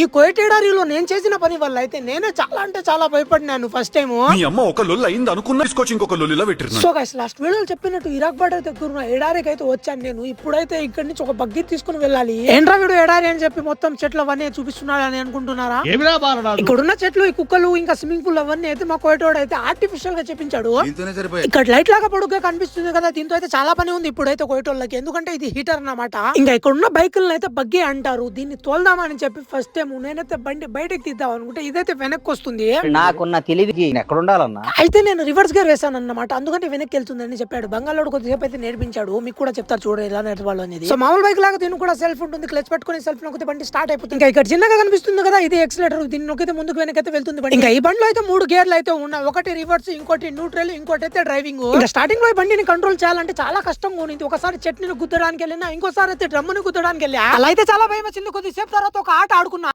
ఈ కోయటేడారిలో నేను చేసిన పని వల్ల అయితే నేనే చాలా అంటే చాలా భయపడినాను ఫస్ట్ టైం మీ అమ్మ ఒక లొల్లు అయింది అనుకున్న తీసుకొచ్చి ఇంకొక లొల్లిలో పెట్టిరున్నాను సో గైస్ లాస్ట్ వీడియోలో చెప్పినట్టు ఇరాక్ బార్డర్ దగ్గర ఉన్న ఎడారికి అయితే వచ్చాను నేను. ఇప్పుడైతే ఇక్కడి నుంచి ఒక బగ్గి తీసుకుని వెళ్ళాలి. ఏంట్రా వీడు ఎడారి అని చెప్పి మొత్తం చెట్లు అవన్నీ చూపిస్తున్నాడు అని అనుకుంటున్నారా? ఏమిరా బాలరాజు? ఇక్కడ ఉన్న చెట్లు ఈ కుక్కలు ఇంకా స్విమ్మింగ్ పూల్ అవన్నీ అయితే మా కోయటోడు అయితే ఆర్టిఫిషియల్గా చెప్పించాడు ఇక్కడ లైట్ లాగా పొడుగ్గా కనిపిస్తుంది కదా దీంతో అయితే చాలా పని ఉంది ఇప్పుడైతే కోయటోళ్ళకి ఎందుకంటే ఇది హీటర్ అన్నమాట. ఇంకా ఇక్కడ ఉన్న బైకులను అయితే బగ్గి అంటారు. దీన్ని తోల్దామని చెప్పి ఫస్ట్ టైం నేనైతే బండి బయటకు తీద్దాం అనుకుంటే ఇదైతే వెనక్కి వస్తుంది. నాకున్న తెలివికి నేను ఎక్కడుండాలన్నా? అయితే నేను రివర్స్ గేర్ వేసాను అన్నమాట అందుకంటే వెనక్కి వెళ్తుందని చెప్పాడు. బంగాళోడు కొద్దిసేపు అయితే నేర్పించాడు. మీకు కూడా చెప్తారు చూడండి ఎలా నేర్పాలో అనేది. సో మామూలు బైక్ లాగా దీనికి కూడా సెల్ఫ్ ఉంటుంది. క్లచ్ పట్టుకొని సెల్ఫ్ నొక్కితే బండి స్టార్ట్ అయిపోతుంది. ఇంకా ఇక్కడ చిన్నగా కనిపిస్తుంది కదా ఇది ఎక్సలేటర్ దీన్ని నొక్కితే ముందుకు వెనకైతే వెళ్తుంది బండి. ఇంకా ఈ బండిలో అయితే మూడు గేర్లు అయితే ఉన్నాయి. ఒకటి రివర్స్ ఇంకోటి న్యూట్రల్ ఇంకోటి అయితే డ్రైవింగ్ ఇంకా స్టార్టింగ్లో బండిని కంట్రోల్ చేయాలంటే చాలా కష్టంగా ఉంది ఒకసారి చట్నీని గుద్దడానికి వెళ్ళినా ఇంకోసారి అయితే డ్రమ్ముని గుద్దడానికి వెళ్ళా అలా అయితే చాలా భయం వచ్చింది కొద్దిసేపు తర్వాత ఒక ఆట ఆడుకున్నా.